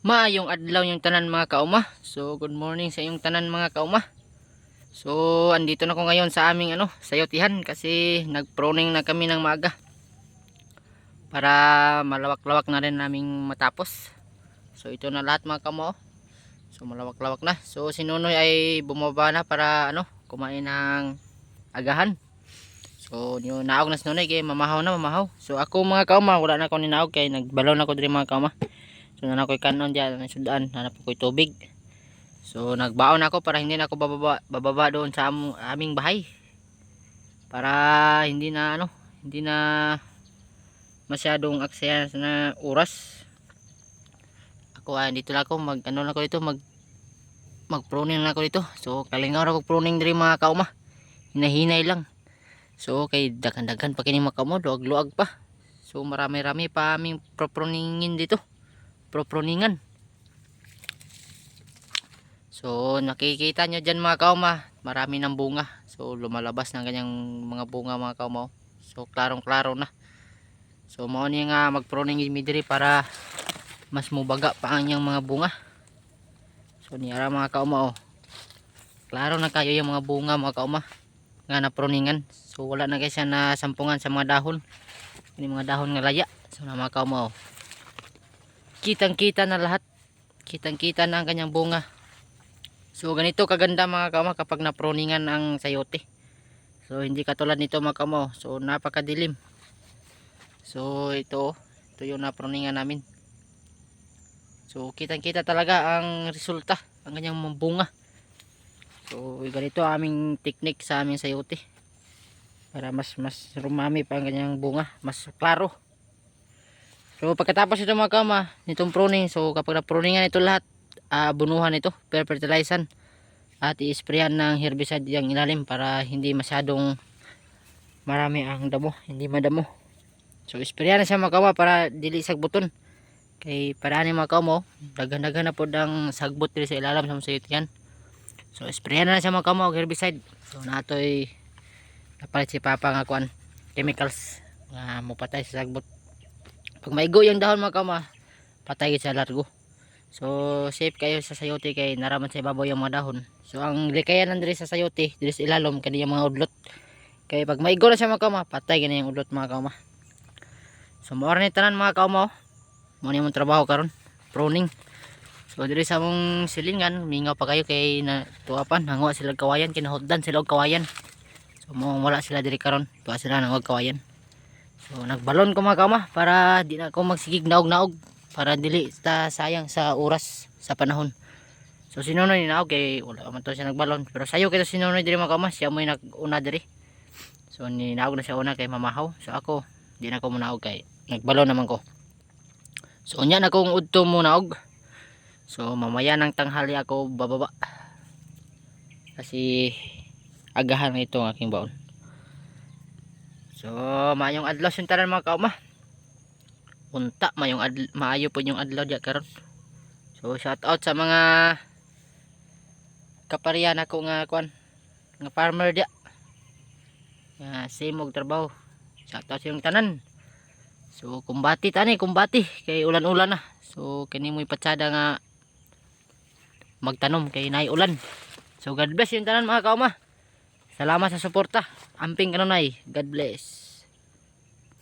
Maayong adlaw yung tanan mga kauma. So good morning sa inyong tanan mga kauma. So andito na ko ngayon sa aming ano, sayotihan kasi nagproning na kami ng maaga. Para malawak-lawak na rin naming matapos. So ito na lahat mga kauma. oh. So malawak-lawak na. So si Nunoy ay bumaba na para ano, kumain ng agahan. So yung naog na si Nunoy kay mamahaw na mamahaw. So ako mga kauma, wala na ako ninaog kay nagbalaw na ko diri mga kauma. So na ako'y kanon diyan na sudan, hanap ko'y tubig. So nagbaon ako para hindi na ako bababa, bababa doon sa am- aming bahay. Para hindi na ano, hindi na masyadong aksaya na oras. Ako ah, dito lang ako mag ano lang ako dito mag mag pruning lang ako dito. So kalingaw ra ko pruning diri mga kauma. Hinahinay lang. So kay dagan-dagan pa kini mga kauma, luag-luag pa. So marami-rami pa aming pro-pruningin dito proproningan. So nakikita nyo dyan mga kauma, marami ng bunga. So lumalabas ng ganyang mga bunga mga kauma. oh. So klarong klaro na. So mao ni nga magproning midiri para mas mubaga pa ang mga bunga. So niyara mga kauma oh. Klaro na kayo yung mga bunga mga kauma nga na proningan. So wala na kayo siya na sampungan sa mga dahon. Ini mga dahon nga laya. So na mga kauma oh kitang kita na lahat. Kitang kita na ang kanyang bunga. So ganito kaganda mga kama kapag naproningan ang sayote. So hindi katulad nito mga kamo so napakadilim. So ito ito yung naproningan namin. So kitang kita talaga ang resulta ang kanyang bunga. So ganito ang aming technique sa aming sayote. Para mas mas rumami pa ang kanyang bunga mas klaro So pagkatapos ito mga kama, nitong pruning, so kapag na-pruningan ito lahat, ah, bunuhan ito, per fertilizan at i-sprayan ng herbicide yung ilalim para hindi masyadong marami ang damo, hindi madamo. So isprayan na siya mga kama para dili sagbuton. Kay para ni mga kamo, daghan-daghan na po ang sagbot diri sa ilalim sa musayot yan. So isprayan na siya mga kamo og herbicide. So natoy napalit si Papa nga kuan chemicals nga mopatay sa sagbot pag maigo yung dahon mga kama patay sa largo. So safe kayo sa sayote kay naraman sa ibabaw yung mga dahon. So ang likayan diri sa sayote diri sa ilalom kani yung mga udlot. Kay pag maigo na siya mga kama patay gani yung udlot mga kama. So mo ni tanan mga kama mo ni trabaho karon pruning. So diri sa mong silingan mingaw pa kayo kay na tuwapan. Hangwa sila kawayan kinahutdan sila kawayan. So mo wala sila diri karon tuwa sila nang kawayan So nagbalon ko mga kama para di na ako magsigig naog-naog para dili ta sayang sa oras sa panahon. So si Nonoy naog kay wala man to siya nagbalon pero sayo kay si Nonoy diri mga kama siya mo nag-una diri. So ni naog na siya una kay mamahaw. So ako di na ko munaog kay nagbalon naman ko. So unya na kong udto mo naog. So mamaya ng tanghali ako bababa. Kasi agahan ito ang aking baon. So, maayong adlaw yung tanan mga kauma. Unta, maayong adl maayo po yung adlaw diya karon. So, shout out sa mga kaparian ako nga kwan, nga farmer diya. Nga same og trabaho. Shout out sa yung tanan. So, kumbati tani, kumbati kay ulan-ulan na. So, kini mo ipatsada nga magtanom kay nay ulan. So, God bless yung tanan mga kauma. Salamat sa suporta. Amping kanunay. God bless.